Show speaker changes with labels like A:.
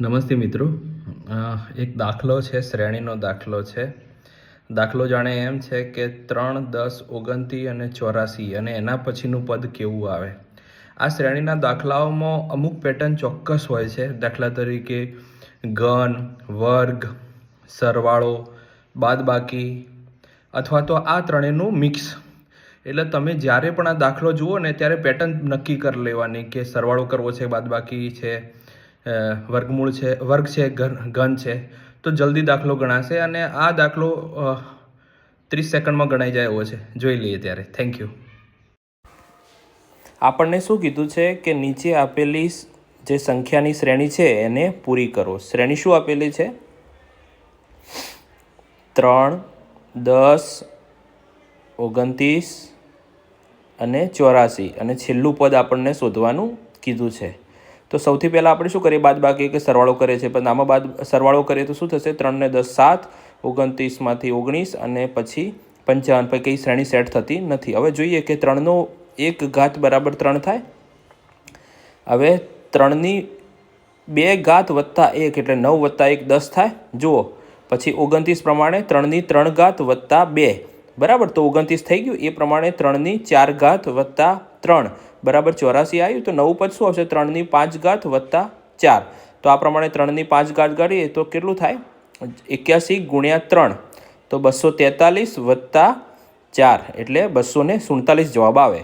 A: નમસ્તે મિત્રો. એક દાખલો છે, શ્રેણીનો દાખલો છે. દાખલો જાણે એમ છે કે ત્રણ, દસ ઓગણતી અને ચોરાસી અને એના પછીનું પદ કેવું આવે? આ શ્રેણીના દાખલાઓમાં અમુક પેટર્ન ચોક્કસ હોય છે. દાખલા તરીકે ઘન, વર્ગ, સરવાળો, બાદબાકી અથવા તો આ ત્રણેયનું મિક્સ એટલે તમે જ્યારે પણ આ દાખલો જુઓ ને ત્યારે પેટર્ન નક્કી કરી લેવાની કે સરવાળો કરવો છે, બાદબાકી છે વર્ગમૂળ છે, વર્ગ છે, ઘન છે, તો જલ્દી દાખલો ગણાશે અને આ દાખલો ત્રીસ સેકન્ડમાં ગણાઈ જાય એવો છે. જોઈ લઈએ ત્યારે. થેન્ક યુ આપણને શું કીધું છે કે નીચે આપેલી જે સંખ્યાની શ્રેણી છે એને પૂરી કરો. શ્રેણી શું આપેલી છે? ત્રણ, દસ, ઓગણત્રીસ અને ચોરાસી. અને છેલ્લું પદ આપણને શોધવાનું કીધું છે. તો સૌથી પહેલાં આપણે શું કરીએ? બાદ બાકી કે સરવાળો કરે છે પણ આમાં બાદ સરવાળો કરીએ તો શું થશે? ત્રણને દસ સાત ઓગણત્રીસમાંથી ઓગણીસ અને પછી પંચાવન. પર કઈ શ્રેણી સેટ થતી નથી. હવે જોઈએ કે ત્રણનો એક ઘાત બરાબર ત્રણ થાય. હવે ત્રણની બે ઘાત વત્તા એક એટલે નવ વત્તા એક દસ થાય. જુઓ. પછી ઓગણત્રીસ પ્રમાણે ત્રણની ત્રણ ઘાત વત્તા બે. બરાબર? તો ઓગણત્રીસ થઈ ગયું. એ પ્રમાણે ત્રણની ચાર ઘાત વત્તા ત્રણ. બરાબર? ચોરાસી આવ્યું, તો નવું પદ શું આવશે? ત્રણની પાંચ ઘાત વત્તા ચાર. તો આ પ્રમાણે ત્રણની પાંચ ઘાત કાઢીએ તો કેટલું થાય? એક્યાસી ગુણ્યા ત્રણ. તો બસો તેતાલીસ વત્તા ચાર. એટલે બસો ને સુડતાલીસ જવાબ આવે.